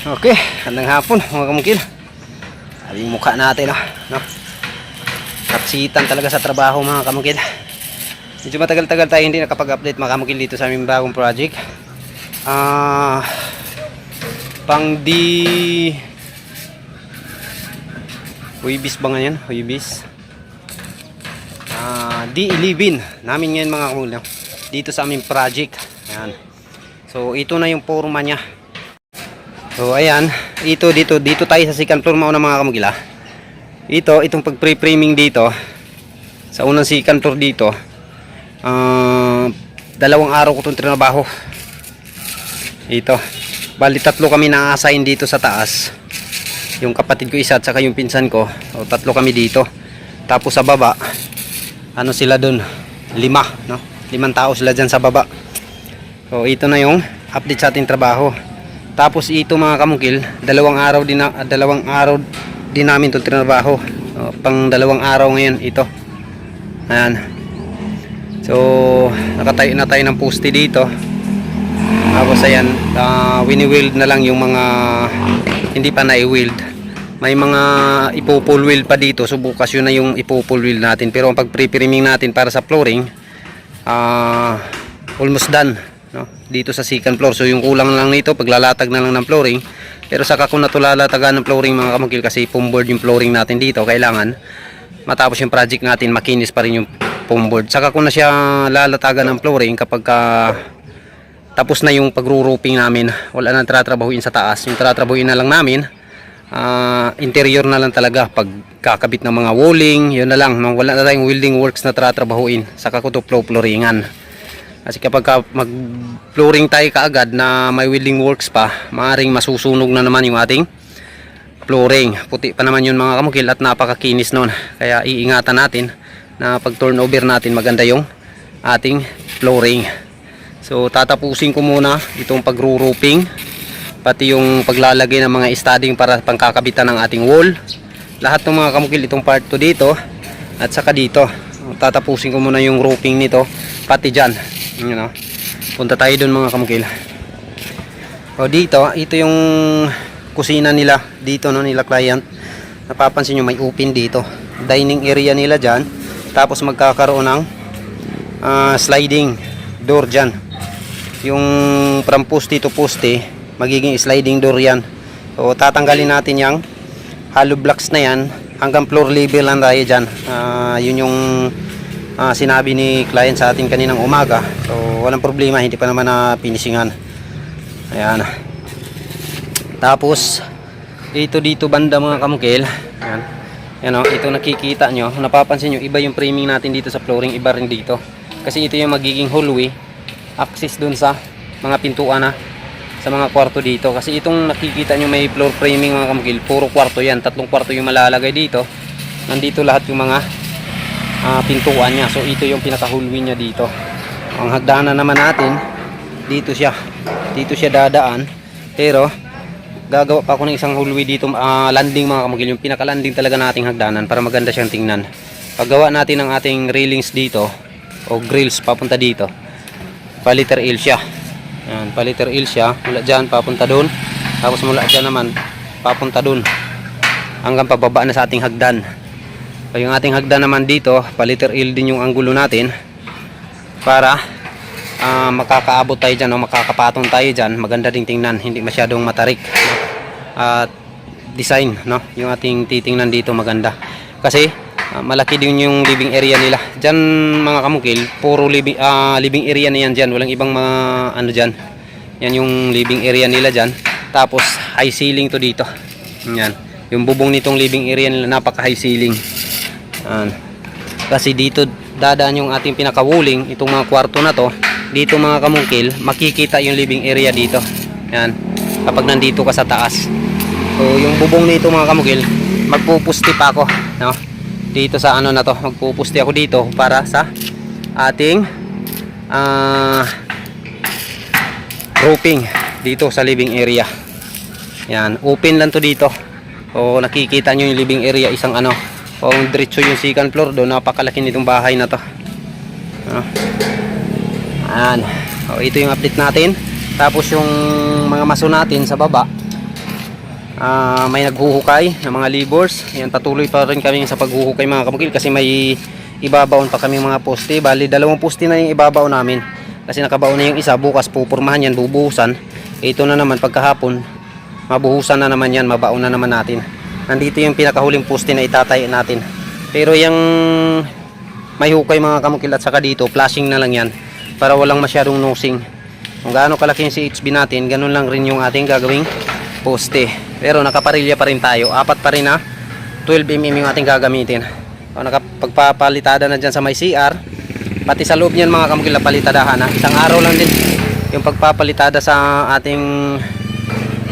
Okay, handang hapon mga kamukil. Aling mukha natin, no? no? Katsitan talaga sa trabaho mga kamukil. Medyo matagal-tagal tayo hindi nakapag-update mga kamukil dito sa aming bagong project. Ah, pang di Huibis ba nga yan? Huibis. Ah, D11 namin ngayon mga kamukil. no? Dito sa aming project. Ayan. So, ito na yung forma niya. So ayan, ito dito dito tayo sa second floor mauna mga kamugila. Ito itong pag pre-framing dito sa unang second floor dito. ah, dalawang araw ko itong trinabaho. Ito. Bali tatlo kami na-assign dito sa taas. Yung kapatid ko isa at saka yung pinsan ko. O, tatlo kami dito. Tapos sa baba, ano sila dun? Lima, no? Limang tao sila dyan sa baba. So ito na yung update sa ating trabaho. Tapos ito mga kamukil, dalawang araw din ah, dalawang araw din namin 'tong trinabaho. O, pang dalawang araw ngayon ito. Ayan. So, nakatayo na tayo ng poste dito. Tapos ayan, uh, wini-weld na lang yung mga hindi pa na-weld. May mga ipo-pull wheel pa dito. So bukas yun na yung ipo-pull wheel natin. Pero ang pag-pre-priming natin para sa flooring, ah almost done no? dito sa second floor. So yung kulang lang nito paglalatag na lang ng flooring. Pero saka kung natulalatagan ng flooring mga kamagkil kasi foam board yung flooring natin dito kailangan matapos yung project natin makinis pa rin yung foam board. Saka kung na siya lalatagan ng flooring kapag ka tapos na yung pagro-roofing namin wala nang tratrabahuin sa taas. Yung tratrabahuin na lang namin ah, interior na lang talaga. Pag kakabit ng mga walling yun na lang. Wala na tayong welding works na tratrabahuin. Saka ko to flow flooringan kasi kapag ka mag flooring tayo kaagad na may welding works pa maaring masusunog na naman yung ating flooring. Puti pa naman yun mga kamukil at napakakinis nun. Kaya iingatan natin na pag turnover natin maganda yung ating flooring. So tatapusin ko muna itong pagro-roofing pati yung paglalagay ng mga studding para pangkakabitan ng ating wall. Lahat ng mga kamukil itong part to dito at saka dito. Tatapusin ko muna yung roofing nito pati dyan you know. punta tayo dun mga kamukil. O dito ito yung kusina nila. Dito no nila client. Napapansin nyo may open dito. Dining area nila dyan. Tapos magkakaroon ng ah, sliding door dyan. Yung from poste to poste magiging sliding door yan. So tatanggalin natin yung hollow blocks na yan. Hanggang floor level lang tayo dyan. Ah, yun yung ah, sinabi ni client sa atin kaninang umaga. So walang problema hindi pa naman na finishingan ayan. Tapos ito dito banda mga kamukil. Ayan. Yan o, ito nakikita nyo. Napapansin nyo iba yung framing natin dito sa flooring iba rin dito. Kasi ito yung magiging hallway access dun sa mga pintuan na sa mga kwarto dito. Kasi itong nakikita nyo may floor framing mga kamukil. Puro kwarto yan. Tatlong kwarto yung malalagay dito. Nandito lahat yung mga ah, pintuan niya. So ito yung pinaka hallway niya dito. Ang hagdanan naman natin dito siya. Dito siya dadaan. Pero gagawa pa ako ng isang hallway dito ah, landing mga kamagil. Yung pinaka landing talaga nating hagdanan para maganda siyang tingnan. Paggawa natin ng ating railings dito o grills papunta dito. Paliter L siya. Yan, paliter L siya. Mula dyan papunta doon tapos mula dyan naman papunta doon hanggang pababa na sa ating hagdan so, yung ating hagdan naman dito paliter L din yung anggulo natin para ah, makakaabot tayo dyan o makakapatong tayo dyan. Maganda ding tingnan hindi masyadong matarik. At design no? Yung ating titingnan dito maganda. Kasi ah, malaki din yung living area nila. Dyan mga kamukil puro living, ah, living area na yan dyan. Walang ibang mga ano dyan. Yan yung living area nila dyan. Tapos high ceiling to dito. Yan. Yung bubong nitong living area nila napaka high ceiling yan kasi dito dadaan yung ating pinaka-walling itong mga kwarto na to. Dito mga kamungkil makikita yung living area dito. Yan kapag nandito ka sa taas. So yung bubong nito mga kamungkil magpupusti pa ako no? dito sa ano na to magpupusti ako dito para sa ating ah roofing dito sa living area. Yan open lang to dito. O nakikita nyo yung living area isang ano kung diretso yung second floor doon napakalaki nitong bahay na to ano? Ayan. O, ito yung update natin tapos yung mga maso natin sa baba Ah, may naghuhukay ng mga libors. Yan, patuloy pa rin kami sa paghuhukay mga kamukil kasi may ibabaon pa kami mga poste. Bali, dalawang poste na yung ibabaw namin. Kasi nakabaon na yung isa, bukas pupurmahan yan, bubuhusan. Ito na naman pagkahapon, mabuhusan na naman yan, mabaon na naman natin. Nandito yung pinakahuling poste na itatay natin. Pero yung may hukay mga kamukil at saka dito, flashing na lang yan para walang masyadong nosing. Kung gaano kalaki yung CHB natin, ganun lang rin yung ating gagawing poste. Pero nakaparilya pa rin tayo. Apat pa rin na 12mm yung ating gagamitin. O, nakapagpapalitada na dyan sa may CR. Pati sa loob niyan mga kamukil na palitadahan. Ha? Isang araw lang din yung pagpapalitada sa ating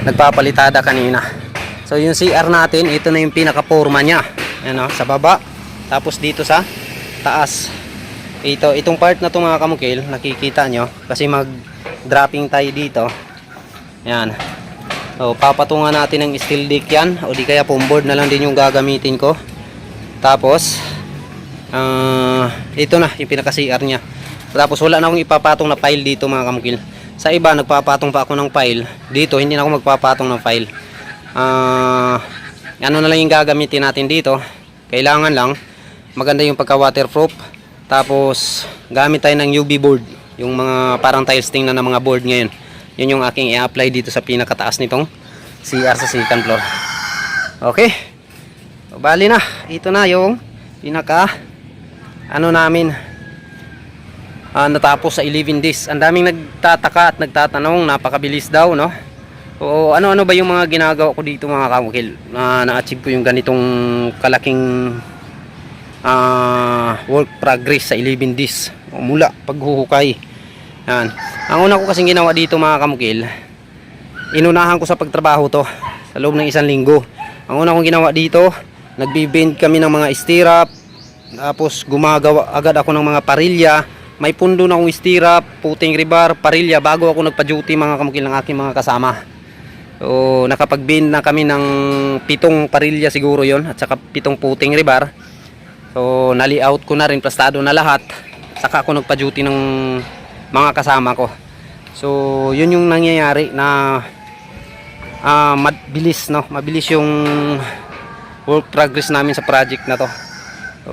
nagpapalitada kanina. So yung CR natin, ito na yung pinaka-forma niya. Ayan o, sa baba. Tapos dito sa taas. Ito, itong part na to mga kamukil, nakikita nyo. Kasi mag-dropping tayo dito. Ayan. So, papatungan natin ng steel deck yan. O di kaya foam board na lang din yung gagamitin ko. Tapos, ah, ito na, yung pinaka-CR niya. Tapos wala na akong ipapatong na file dito mga kamukil. Sa iba, nagpapatong pa ako ng file. Dito, hindi na ako magpapatong ng file. Ah, ano na lang yung gagamitin natin dito. Kailangan lang, maganda yung pagka-waterproof. Tapos, gamit tayo ng UV board. Yung mga parang tiles tingnan ng mga board ngayon. Yun yung aking i-apply dito sa pinakataas nitong CR sa second floor. Okay. So, bali na. Ito na yung pinaka ano namin ah, natapos sa 11 days. Ang daming nagtataka at nagtatanong, napakabilis daw, no? O ano-ano ba yung mga ginagawa ko dito mga kamukil na na-achieve ko yung ganitong kalaking ah, work progress sa 11 days? Mula paghuhukay. Yan. Ang una ko kasing ginawa dito mga kamukil inunahan ko sa pagtrabaho to sa loob ng isang linggo. Ang una kong ginawa dito nagbibend kami ng mga stirrup tapos gumagawa agad ako ng mga parilya. May pundo na akong stirrup puting rebar, parilya bago ako nagpa-duty mga kamukil ng aking mga kasama So, nakapag-bind na kami ng pitong parilya siguro yon at saka pitong puting rebar. So, na-layout ko na rin, plastado na lahat. Saka ako nagpa-duty ng mga kasama ko. So, yun yung nangyayari na ah mabilis, no? Mabilis yung work progress namin sa project na to. So,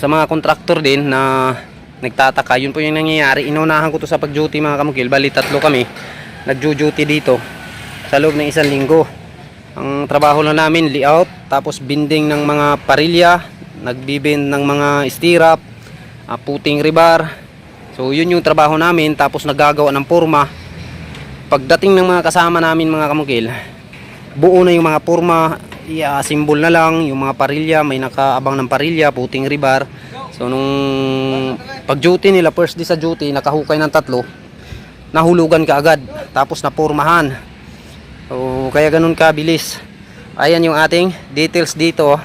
sa mga contractor din na nagtataka, yun po yung nangyayari. Inunahan ko to sa pag-duty mga kamukil. Bali, tatlo kami. Nag-duty dito sa loob ng isang linggo. Ang trabaho lang namin, layout, tapos binding ng mga parilya, nagbibind ng mga stirrup, ah, puting rebar. So yun yung trabaho namin, tapos nagagawa ng forma. Pagdating ng mga kasama namin mga kamukil, buo na yung mga forma, i-assemble na lang, yung mga parilya, may nakaabang ng parilya, puting rebar. So nung pag-duty nila, first day sa duty, nakahukay ng tatlo, nahulugan ka agad, tapos napurmahan. So, kaya ganun kabilis. Ayan yung ating details dito.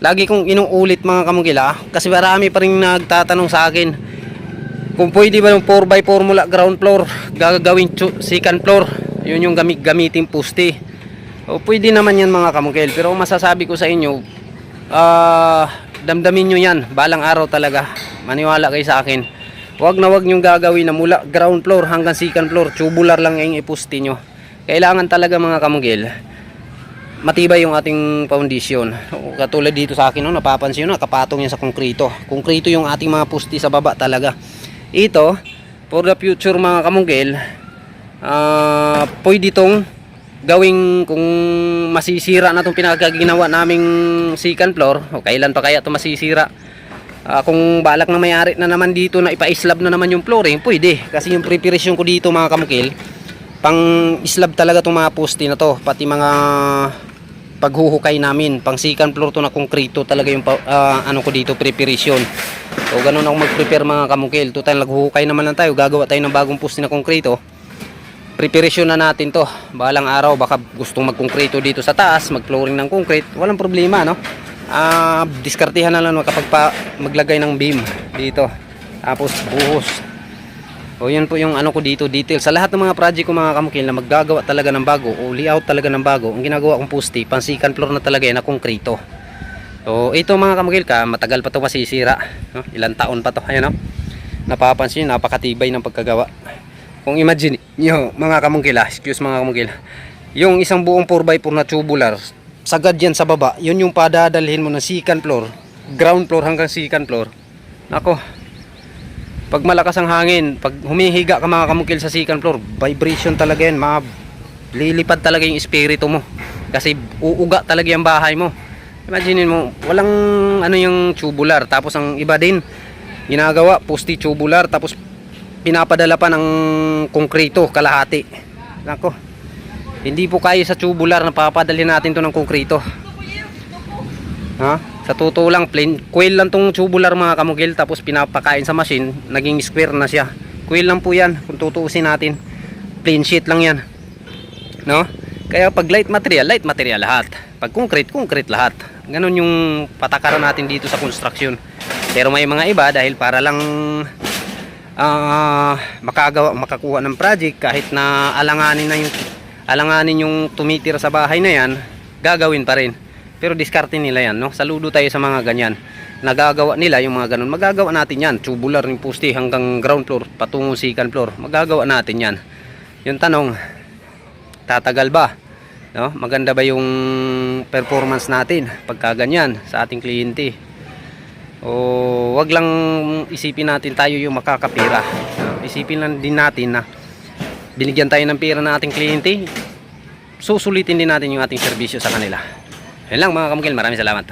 Lagi kong inuulit mga kamugila kasi marami pa rin nagtatanong sa akin kung pwede ba yung 4x4 mula ground floor gagawin second floor. Yun yung gamit gamitin puste. O, pwede naman yan mga kamugil pero masasabi ko sa inyo ah damdamin nyo yan balang araw talaga maniwala kayo sa akin Huwag na huwag nyong gagawin na mula ground floor hanggang second floor tubular lang yung ipuste nyo kailangan talaga mga kamugil matibay yung ating foundation. Katulad dito sa akin no, napapansin nyo nakapatong yan sa konkrito konkrito yung ating mga pusti sa baba talaga. Ito for the future mga kamugil ah pwede itong gawing kung masisira na itong pinagaginawa naming second floor o kailan pa kaya ito masisira. Ah, kung balak na may-ari na naman dito na ipa-slab na naman yung flooring pwede. Kasi yung preparation ko dito mga kamukil pang slab talaga itong mga poste na to pati mga paghuhukay namin. Pang second floor to na konkrito talaga yung ah, ano ko dito preparation. So ganun ako mag-prepare mga kamukil. Total naghuhukay naman lang tayo. Gagawa tayo ng bagong poste na konkrito preparation na natin to. Balang araw baka gustong magkonkrito dito sa taas mag flooring ng concrete. Walang problema no? Ah diskartihan na lang kapag pa maglagay ng beam dito. Tapos buhos o yun po yung ano ko dito detail. Sa lahat ng mga project ko mga kamukil na maggagawa talaga ng bago o layout talaga ng bago ang ginagawa kong poste pang second floor na talaga yan na konkrito so ito mga kamukil ka matagal pa to masisira. No? ilang taon pa to. Ayan no? Napapansin napakatibay ng pagkagawa. Kung imagine nyo mga kamungkila excuse mga kamungkila yung isang buong 4x4 na tubular, sagad yan sa baba, yun yung padadalhin mo ng second floor, ground floor hanggang second floor. Nako, pag malakas ang hangin, pag humihiga ka mga kamukil sa second floor, vibration talaga yan, mga lilipad talaga yung espiritu mo. Kasi uuga talaga yung bahay mo. Imagine mo, walang ano yung tubular, tapos ang iba din, ginagawa, posti tubular, tapos pinapadala pa ng konkrito, kalahati. Nako, hindi po kaya sa tubular na papadalhin natin to ng konkrito. Ha? Sa totoo lang, plain, coil lang tong tubular mga kamugil, tapos pinapakain sa machine, naging square na siya. Coil lang po yan, kung tutuusin natin. Plain sheet lang yan. No? Kaya pag light material, light material lahat. Pag concrete, concrete lahat. Ganon yung patakaran natin dito sa construction. Pero may mga iba dahil para lang ah makagawa, makakuha ng project kahit na alanganin na yung alanganin yung tumitira sa bahay na yan, gagawin pa rin. Pero diskarte nila yan, no? Saludo tayo sa mga ganyan. Nagagawa nila yung mga ganun. Magagawa natin yan. Tubular yung poste hanggang ground floor, patungo second floor. Magagawa natin yan. Yung tanong, tatagal ba? No? Maganda ba yung performance natin pagka ganyan sa ating kliyente? O wag lang isipin natin tayo yung makakapira. Isipin lang din natin na binigyan tayo ng pera ng ating kliyente, susulitin din natin yung ating serbisyo sa kanila. Yan lang mga kamukil, maraming salamat.